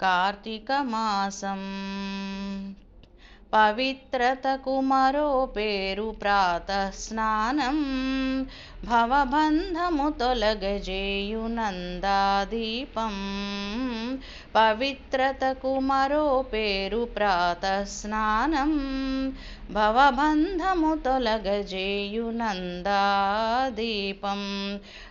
కార్తీక మాసం పవిత్రతకు మరో పేరు ప్రాతస్నానం. భవబంధము తొలగజేయు నందాదీపం పవిత్రతకు మరో పేరు ప్రాతస్నానం. భవబంధము తొలగజేయు నందాదీపం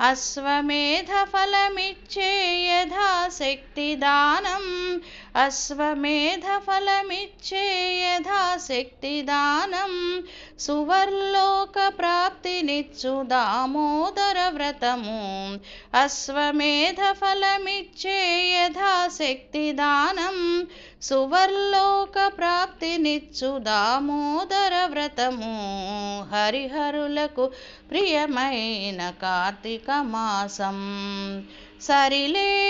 అశ్వమేధ ఫలమిచ్చే యథాశక్తి దానం అశ్వమేధ ఫలమిచ్చే యథాశక్తి దానం సువర్లోక ప్రాప్తినిచ్చు దామోదర వ్రతము. అశ్వమేధ ఫలమిచ్చే యథాశక్తి దానం సువర్లోక ప్రాప్తినిచ్చు దామోదర వ్రతము. హరిహరులకు ప్రియమైన కార్తీక మాసం సరిలే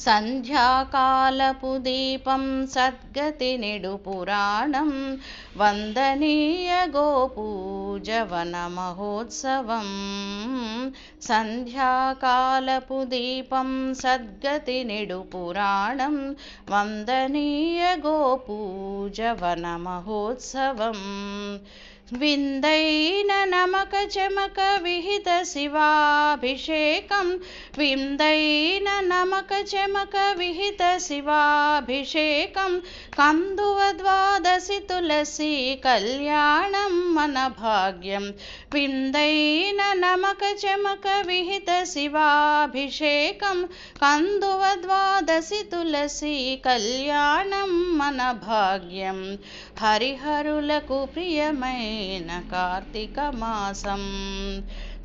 సంధ్యాకాలపు దీపం సద్గతి నిడు పురాణం. వందనీయ గోపూజవన మహోత్సవం. సంధ్యాకాలపు దీపం సద్గతి నిడు పురాణం. వందనీయ గోపూజవన మహోత్సవం. విందైన నమక చమక విహిత శివాభిషేకం. విందైన నమక చమక విహిత శివాభిషేకం కందువ ద్వాదశి తులసి కళ్యాణం మన భాగ్యం విందైన నమక చమక విహిత శివాభిషేకం కందువ ద్వాదశి తులసి కళ్యాణం మన భాగ్యం హరిహరులకు ప్రియమైన కార్తీక మాసం.